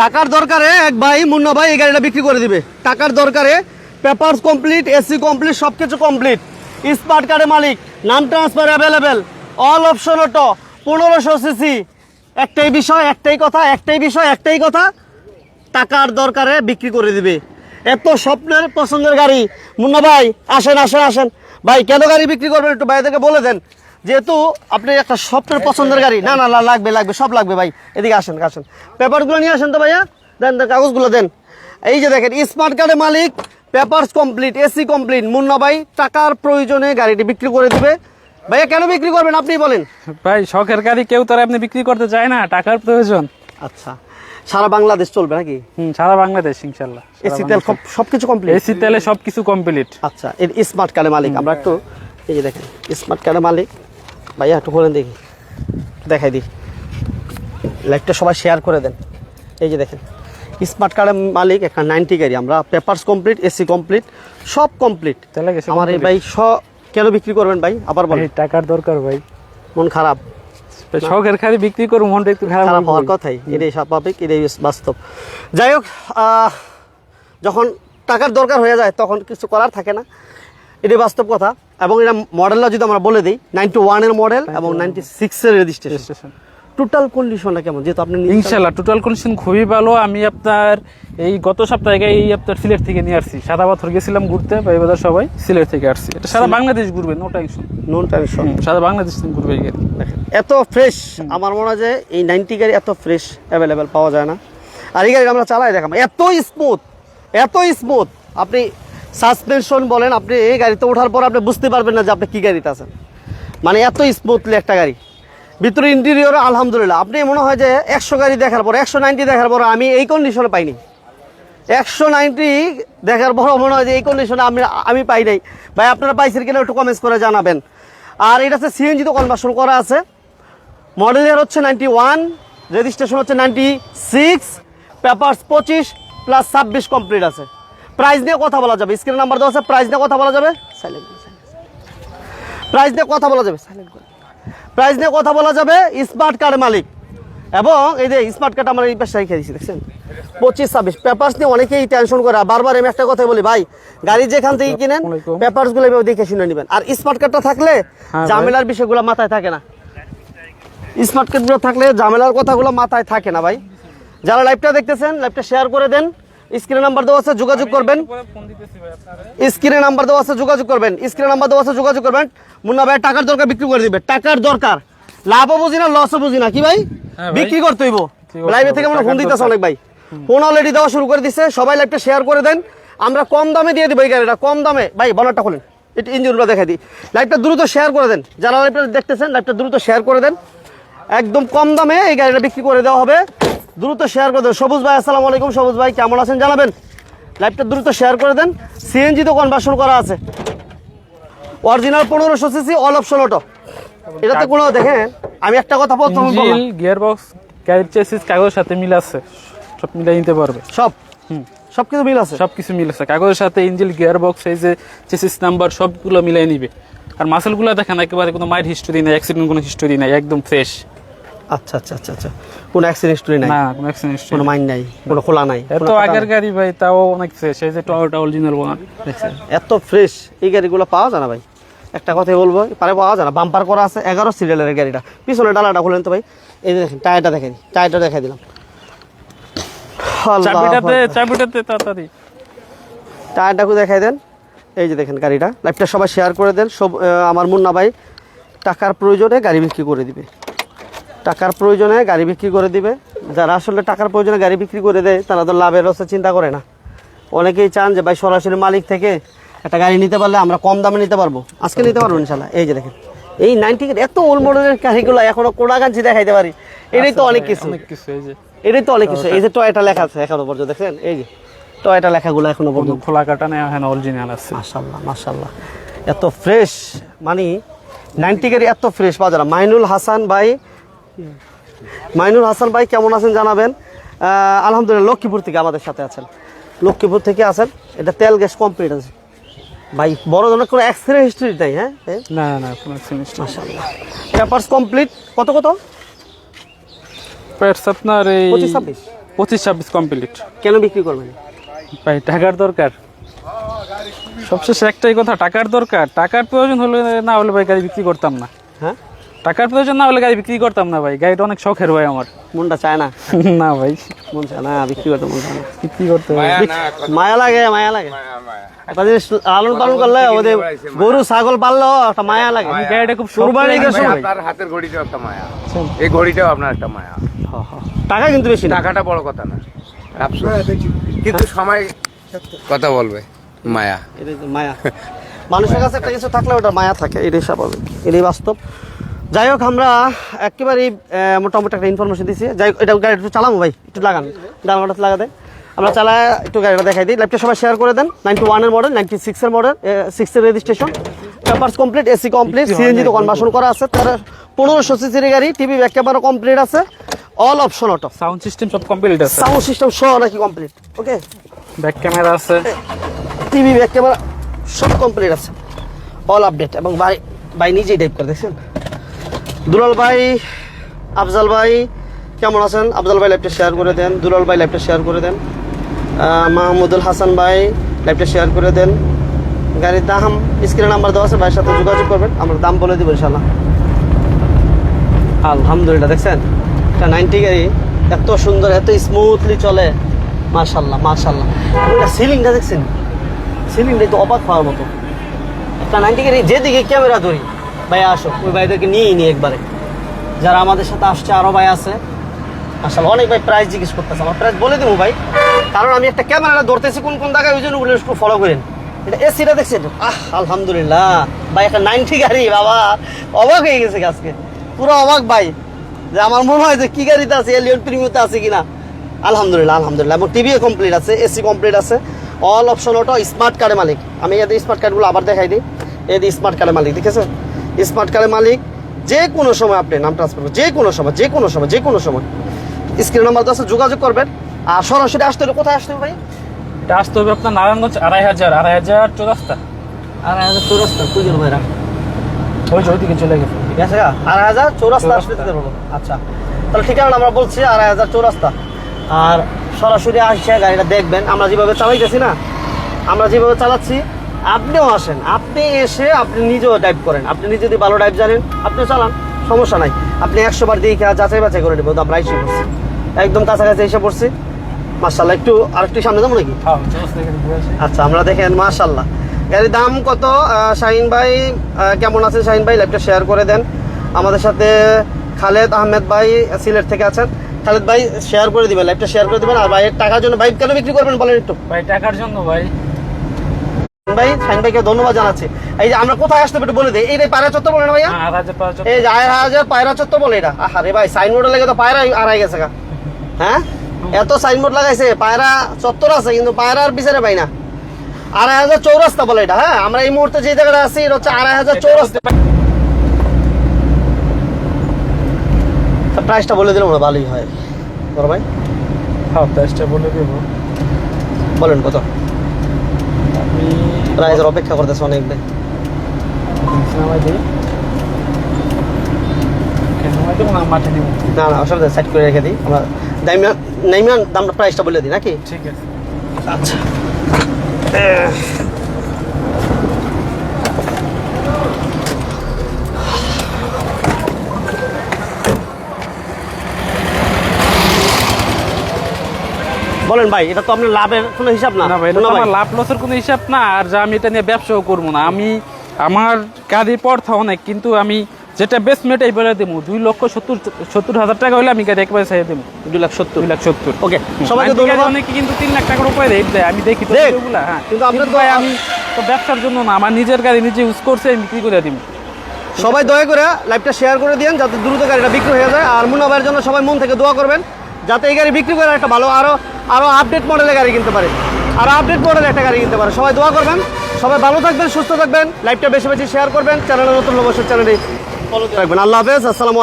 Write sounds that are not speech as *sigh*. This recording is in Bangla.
টাকার দরকারে এক ভাই, মুন্না ভাই এই গাড়িটা বিক্রি করে দিবে। টাকার দরকারে পেপারস কমপ্লিট, এসি কমপ্লিট সব কিছু কমপ্লিট। স্মার্ট কার্ডের মালিক, নাম transfer available all option auto পনেরোশো সিসি একটাই বিষয়, একটাই কথা, একটাই বিষয়, একটাই কথা, টাকার দরকারে বিক্রি করে দিবে। এত স্বপ্নের, পছন্দের গাড়ি। মুন্না ভাই, আসেন আসেন আসেন। ভাই, কেন গাড়ি বিক্রি করবেন একটু বাইরে বলে দেন। যেহেতু আপনি একটা স্বপ্নের পছন্দের গাড়ি না না না লাগবে লাগবে সব লাগবে ভাই। এদিকে আসেন আসেন। পেপারগুলো নিয়ে আসেন তো ভাইয়া। দেন দেন কাগজগুলো দেন। এই যে দেখেন স্মার্ট কার্ডের মালিক papers complete AC complete Munna ভাই টাকার প্রয়োজনে গাড়িটি বিক্রি করে দিবে। ভাইয়া কেন বিক্রি করবেন? আপনি বলেন। ভাই শখের গাড়ি কেউ তারা আপনি বিক্রি করতে চায় না টাকার প্রয়োজন। আচ্ছা। সারা বাংলাদেশ চলবে নাকি? হুম সারা বাংলাদেশ ইনশাল্লাহ। এসি তেল সব কিছু কমপ্লিট এসি তেলে সবকিছু কমপ্লিট আচ্ছা এর স্মার্ট কার্ডের মালিক। আমরা একটু এই যে দেখেন স্মার্ট কার্ডের মালিক। ভাইয়া একটু বলেন দেখি। দেখাই দিই। লাইভটা সবাই শেয়ার করে দেন। এই যে দেখেন স্মার্ট কার্ডের মালিক একটা নাইনটি গাড়ি আমরা পেপার্স কমপ্লিট এসি কমপ্লিট সব কমপ্লিট গেছে আমার এই ভাই স কেন বিক্রি করবেন ভাই? আবার বলেন। টাকার দরকার ভাই। মন খারাপ। শখের গাড়ি বিক্রি করুন মনটা একটু খারাপ খারাপ হওয়ার কথাই। এটাই স্বাভাবিক এটাই বাস্তব। যাই হোক যখন টাকার দরকার হয়ে যায় তখন কিছু করার থাকে না। এটাই বাস্তব কথা এবং এটা মডেলটা যদি আমরা বলে দিই নাইনটি ওয়ানের মডেল এবং নাইনটি সিক্সের রেজিস্ট্রেশন। টোটাল কন্ডিশনটা কেমন? যেহেতু আপনি ইনশাল্লাহ টোটাল কন্ডিশন খুবই ভালো। আমি আপনার এই গত সপ্তাহে এই আপনার সিলেট থেকে নিয়ে আসছি। সাদা পাথর গেছিলাম ঘুরতে ভাই বাজার সবাই সিলেট থেকে আসছি। এটা সারা বাংলাদেশ ঘুরবে নো টেনশন নন টেনশন সারা বাংলাদেশ থেকে ঘুরবে গাড়ি দেখেন এত ফ্রেশ আমার মনে হয় যে এই নাইনটি গাড়ি এত ফ্রেশ অ্যাভেলেবেল পাওয়া যায় না। আর এই গাড়ি আমরা চালাই দেখাম এত স্মুথ এত স্মুথ আপনি সাসপেনশন বলেন, আপনি এই গাড়িতে ওঠার পর আপনি বুঝতে পারবেন না যে আপনি কী গাড়িতে আছেন। মানে এত স্মুথলি একটা গাড়ি। ভিতরে ইন্টেরিয়র আলহামদুলিল্লাহ। আপনি মনে হয় যে একশো গাড়ি দেখার পর, একশো নাইনটি দেখার পর আমি এই কন্ডিশনে পাইনি। একশো নাইনটি দেখার পর মনে হয় যে এই কন্ডিশনে আমি আমি পাই নাই। ভাই, আপনারা পাইছেন কিনা একটু কমেন্টস করে জানাবেন। আর এটা হচ্ছে সিএনজি তো কনভার্সন করা আছে। মডেলের হচ্ছে নাইনটি ওয়ান রেজিস্ট্রেশন হচ্ছে নাইনটি সিক্স পেপার্স পঁচিশ প্লাস ছাব্বিশ কমপ্লিট আছে। প্রাইস নিয়ে কথা বলা যাবে। স্ক্রিন নাম্বার দেওয়া আছে প্রাইস নিয়ে কথা বলা যাবে। সাইলেন্ট প্রাইস নিয়ে কথা বলা যাবে। সাইলেন্ট প্রাইস নিয়ে কথা বলা যাবে স্মার্ট কার্ড মালিক। এবং এই যে স্মার্ট কার্ড আমরা এই পাশে রেখে দিচ্ছি দেখছেন? পঁচিশ ছাব্বিশ। পেপার্স নিয়ে অনেকেই টেনশন করে। বারবার আমি একটা কথাই বলি ভাই গাড়ি যেখান থেকে কিনেন। পেপার্সগুলো দেখে শুনে নেবেন। আর স্মার্ট কার্ডটা থাকলে ভাই। ঝামেলার বিষয়গুলো মাথায় থাকে না। স্মার্ট কার্ডগুলো থাকলে ঝামেলার কথাগুলো মাথায় থাকে না ভাই। যারা লাইভটা দেখতেছেন লাইভটা শেয়ার করে দেন। স্ক্রিনে নাম্বার দেওয়া আছে যোগাযোগ করবেন। স্ক্রিনে নাম্বার দেওয়া আছে যোগাযোগ করবেন। স্ক্রিনে নাম্বার দেওয়া আছে যোগাযোগ করবেন। মুন্না ভাই টাকার দরকার বিক্রি করে দিবে। টাকার দরকার। লাভও বুঝি না লসও বুঝি না কি ভাই? হ্যাঁ বিক্রি করতে হইব। লাইভে থেকে আমরা ফোন দিতেছে অনেক ভাই। ফোন অলরেডি দেওয়া শুরু করে দিছে। সবাই লাইভটা শেয়ার করে দেন। আমরা কম দামে দিয়ে দিব এই গাড়িটা। কম দামে। ভাই বনারটা খুলেন। একটু ইঞ্জিনগুলো দেখাই দিই। লাইভটা দ্রুত শেয়ার করে দেন। যারা লাইভটা দেখতেছেন লাইভটা দ্রুত শেয়ার করে দেন। একদম কম দামে এই গাড়িটা বিক্রি করে দেওয়া হবে। দ্রুত শেয়ার করে দেন। সবুজ ভাই আসসালামু আলাইকুম। সবুজ ভাই কেমন আছেন? জানাবেন। লাইভটা দ্রুত শেয়ার করে দেন। সিএনজি তো কনভার্সন করা আছে। অরিজিনাল পনেরোশো সিসি অল অপশন অটো এটাতে কোনো দেখেন আমি একটা কথা প্রথম ইঞ্জিল গিয়ার বক্স গাড়ির চেসিস কাগজের সাথে মিল আছে। সব মিলাই নিতে পারবে। সব? হুম। সব কিছু মিল আছে? সবকিছু মিল আছে। কাগজের সাথে ইঞ্জিল গিয়ার বক্স এই যে চেসিস নাম্বার সবগুলো মিলাই নিবে। আর মাসেলগুলো দেখেন একেবারে কোনো মাইট হিস্টোরি নেই অ্যাক্সিডেন্ট কোনো হিস্টোরি নেই একদম ফ্রেশ আচ্ছা আচ্ছা আচ্ছা আচ্ছা। কোনো অ্যাক্সিডেন্ট হিস্টরি নাই? না কোনো অ্যাক্সিডেন্ট হিস্টোরি কোনো মাইন্ড নাই? কোনো খোলা নাই? এত আগের গাড়ি ভাই তাও অনেক ফ্রেশ এই যে টয়োটা অরিজিনাল দেখছেন? এত ফ্রেশ এই গাড়িগুলো পাওয়া যায় না ভাই? একটা কথাই বলব পারে পাওয়া যায় না। বাম্পার করা আছে এগারো সিরিয়ালের গাড়িটা। পিছনে ডালাটা খুলেন তো ভাই। এই যে দেখেন টায়ারটা দেখেন টায়ারটা দেখাই দিলাম। চাবিটাতে চাবিটাতে তাড়াতাড়ি। টায়ারটাকে দেখাই দেন। এই যে দেখেন গাড়িটা। লাইভটা সবাই শেয়ার করে দেন। সব আমার মুন্না ভাই টাকার প্রয়োজনে গাড়ি বিক্রি করে দিবে। টাকার প্রয়োজনে গাড়ি বিক্রি করে দিবে। যারা আসলে টাকার প্রয়োজনে গাড়ি বিক্রি করে দেয় তারা তো লাভের রসে চিন্তা করে না। অনেকেই চান যে ভাই সরাসরি মালিক থেকে একটা গাড়ি নিতে পারলে আমরা কম দামে নিতে পারব। আজকে নিতে পারব ইনশাল্লাহ। এই যে দেখেন এই নাইনটি এত ওল্ড মডেলের গাড়িগুলো এখনও কোড়াগাঞ্চি দেখাইতে পারি। এটাই তো অনেক কিছু। অনেক কিছু এই যে। এটাই তো অনেক কিছু। এই যে টয়টা লেখা আছে এখনও পর্যন্ত দেখেন এই যে টয়টা লেখাগুলো এখনও পর্যন্ত। খোলা কাটা নেই হ্যাঁ অরিজিনাল আছে। মাশাল্লাহ মাশাল্লাহ এত ফ্রেশ মানে নাইনটি গাড়ি এত ফ্রেশ পাওয়া যায় মাইনুল হাসান ভাই মাইনুল হাসান ভাই কেমন আছেন জানাবেন? আলহামদুলিল্লাহ লক্ষ্মীপুর থেকে আমাদের সাথে আছেন। লক্ষ্মীপুর থেকে আছেন। এটা তেল গ্যাস কমপ্লিট আছে। ভাই বড় ধরনের কোনো অ্যাক্সিডেন্ট হিস্ট্রি নাই হ্যাঁ? না না কোনো অ্যাক্সিডেন্ট মাশাল্লাহ পেপার্স কমপ্লিট কত কত? প্রাইস আপনার এই পঁচিশ ছাব্বিশ। পঁচিশ ছাব্বিশ কমপ্লিট কেন বিক্রি করবেন? ভাই টাকার দরকার। সবশেষে একটাই কথা টাকার দরকার। টাকার প্রয়োজন হলে না হলে ভাই গাড়ি বিক্রি করতাম না। হ্যাঁ? টাকার প্রয়োজন না হলে গাড়ি বিক্রি করতাম না ভাই। গাড়িটা অনেক শখের ভাই আমার। মনটা চায় না। *laughs* না ভাই। মন চায় না বিক্রি করতে মন চায় না। বিক্রি করতে মায়া লাগে মায়া লাগে। একটা জিনিস লালন পালন করলে ওদের গরু ছাগল পাললেও একটা মায়া লাগে। গাড়িটা খুব কুরবানি গেছে আপনার হাতের ঘড়িটাও একটা মায়া। এই ঘড়িটাও আপনার একটা মায়া। টাকা কিন্তু বেশি টাকাটা বড় কথা না। কিন্তু সময় কথা বলবে। মায়া। মায়া। মানুষের কাছে একটা কিছু থাকলে ওটা মায়া থাকে এটাই স্বাভাবিক এটাই বাস্তব। যাই হোক আমরা একেবারেই মোটামুটি একটা ইনফরমেশন দিচ্ছি যাই হোক, এটা গাড়ি একটু চালাবো ভাই একটু লাগান ডাঙাটা লাগা দেয় আমরা চালায় একটু গাড়িটা দেখাই দিই। ল্যাপটপ সবাই শেয়ার করে দেন। নাইনটি ওয়ানের মডেল নাইনটি সিক্সের মডেল সিক্সের registration papers complete AC complete CNG তো কনভার্সন করা আছে। তার পনেরোশো সিসির গাড়ি টিভি ব্যাক ক্যামেরা কমপ্লিট আছে। All option auto sound system সব কমপ্লিট আছে? সাউন্ড সিস্টেম সহ নাকি কমপ্লিট ওকে ব্যাক ক্যামেরা আছে। টিভি ব্যাক ক্যামেরা সব কমপ্লিট আছে। অল আপডেট এবং ভাই ভাই নিজেই টাইপ করে দেখছেন? দুলাল ভাই, আফজাল ভাই, কেমন আছেন? আফজাল ভাই লাইভটা শেয়ার করে দেন। দুলাল ভাই লাইভটা শেয়ার করে দেন। মাহমুদুল হাসান ভাই লাইভটা শেয়ার করে দেন। গাড়ির দাম স্ক্রিনে নাম্বার দেওয়া আছে, ভাইয়ের সাথে যোগাযোগ করবেন। আমরা দাম বলে দিব ইনশাল্লাহ আলহামদুলিল্লাহ, দেখছেন? এটা নাইনটি গাড়ি এত সুন্দর, এত স্মুথলি চলে। মার্শাল্লাহ মার্শাল্লাহ এটা সিলিংটা দেখছেন? সিলিংটা তো অবাক হওয়ার মতো। একটা নাইনটি গাড়ি, যেদিকে ক্যামেরা ধরি। ভাই, আসো। ওই ভাইদেরকে নিয়েই নি একবারে। যারা আমাদের সাথে আসছে আরও ভাই আছে। আসলে অনেক ভাই প্রাইস জিজ্ঞেস করতেছে। আমার প্রাইস বলে দেবো ভাই, কারণ আমি একটা ক্যামেরাটা ধরতেছি কোন কোন জায়গায়, ওই জন্য ওগুলো একটু ফলো করেন। এটা এসিটা দেখছেন? আহ, আলহামদুলিল্লাহ। ভাই, একটা নাইনটি গাড়ি, বাবা। অবাক হয়ে গেছে আজকে। পুরো অবাক ভাই। যে আমার মনে হয় যে কি গাড়িতে আছে এলিয়ন প্রিমিওতে আছে কিনা। আলহামদুলিল্লাহ আলহামদুলিল্লাহ। এবং টিভিও কমপ্লিট আছে এসি কমপ্লিট আছে। অল অপশন ওটা স্মার্ট কার্ডের মালিক। আমি এদের স্মার্ট কার্ডগুলো আবার দেখাই দিই। এদের স্মার্ট কার্ডের মালিক দেখেছ স্মার্ট কার্ডের মালিক যে কোনো সময় আপনি নাম ট্রান্সফার করবেন যে কোনো সময় যে কোনো সময় যে কোনো সময়। স্ক্রিন নাম্বার তো আছে যোগাযোগ করবেন। আর সরাসরি আসতে হলে কোথায় আসতে হবে ভাই? এটা আসতে হবে আপনার নারায়ণগঞ্জ আড়াই হাজার আড়াই হাজার চৌরাস্তা। আড়াই হাজার চৌরাস্তা কুইজন ভাইরা? ওই যে ওইদিকে চলে গেছে। ঠিক আছে আড়াই হাজার চৌরাস্তা আসতে পারব আচ্ছা তাহলে ঠিকানা আমরা বলছি আড়াই হাজার চৌরাস্তা। আর সরাসরি আসছে গাড়িটা দেখবেন আমরা যেভাবে চালাইতেছি না আমরা যেভাবে চালাচ্ছি আপনিও আসেন। আপনি এসে আপনি নিজেও ড্রাইভ করেন। আপনি নিজে যদি ভালো ড্রাইভ জানেন আপনি চালান সমস্যা নাই। আপনি একশো বার দিয়ে যাচাই বাছাই করে নেব আমরা এসে পড়ছি। একদম কাছাকাছি এসে পড়ছি। মার্শাল্লাহ একটু আরেকটু সামনে যাব নাকি? হ্যাঁ আসি। আচ্ছা আমরা দেখেন মাশাল্লাহ গাড়ির দাম কত? শাহিন ভাই কেমন আছেন শাহিন ভাই? লাইভটা শেয়ার করে দেন। আমাদের সাথে খালেদ আহমেদ ভাই সিলেট থেকে আছেন। খালেদ ভাই শেয়ার করে দিবেন লাইভটা শেয়ার করে দিবেন। আর ভাইয়ের টাকার জন্য বাইক কেন বিক্রি করবেন বলেন একটু? ভাই টাকার জন্য ভাই। ভাই শাহিন ভাইকে ধন্যবাদ জানাচ্ছি। এই যে আমরা কোথায় আসতে একটু বলে দিই এই পায়রা চত্বর বলেন ভাইয়া? এই যে আড়াই হাজার পায়রা চত্বর বলে এটা। আরে ভাই সাইনবোর্ডে লেগে তো পায়রা আড়াই গেছে হ্যাঁ? এত সাইনবোর্ড লাগাইছে পায়রা চত্বর আছে কিন্তু পায়রার বিচারে পাই না। আড়াই হাজার চৌরাস্তা বলে এটা হ্যাঁ? আমরা এই মুহূর্তে যে জায়গাটা আছি এটা হচ্ছে আড়াই হাজার চৌরাস্তা। প্রাইসটা বলে দিলে মনে ভালোই হয়। বড় ভাই? হ্যাঁ প্রাইসটা বলে দেবো। বলেন কত? প্রাইসের অপেক্ষা করতেছে অনেক ভাই। না না অসুবিধা সাইড করে রেখে দিই। আমরা নাইমান নাইমিয়ান দামটা প্রাইসটা বলে দিই নাকি? ঠিক আছে। আচ্ছা। বলেন ভাই এটা তো আপনার লাভের কোনো হিসাব না। না ভাই এটা। আমার লাভ লসের কোনো হিসাব না আর যা আমি এটা নিয়ে ব্যবসাও করব না। আমি আমার গাড়ির পর্থা অনেক কিন্তু আমি যেটা বেস্ট মেটাই বলে দেবো দুই লক্ষ সত্তর সত্তর হাজার টাকা হলে আমি গাড়ি একবারে চাইয়ে দেবো দুই লাখ সত্তর। দুই লাখ সত্তর। ওকে ধন্যবাদ। অনেকে কিন্তু তিন লাখ টাকার উপরে রেট দেয় আমি দেখি তো হ্যাঁ। কিন্তু আপনার ভাই আমি তো ব্যবসার জন্য না আমার নিজের গাড়ি নিজে ইউজ করছে আমি বিক্রি করে দিব সবাই দয়া করে লাইভটা শেয়ার করে দিন যাতে দ্রুত গাড়িটা বিক্রি হয়ে যায়। আর মুন্না ভাইয়ের জন্য সবাই মন থেকে দোয়া করবেন। যাতে এই গাড়ি বিক্রি করে একটা ভালো আরও আরও আপডেট মডেলের গাড়ি কিনতে পারে। আরও আপডেট মডেলের একটা গাড়ি কিনতে পারে। সবাই দোয়া করবেন। সবাই ভালো থাকবেন, সুস্থ থাকবেন। লাইভটা বেশি বেশি শেয়ার করবেন। চ্যানেলের নতুন অবশ্যই চ্যানেলে ফলো রাখবেন। আল্লাহ হাফেজ, আসসালামু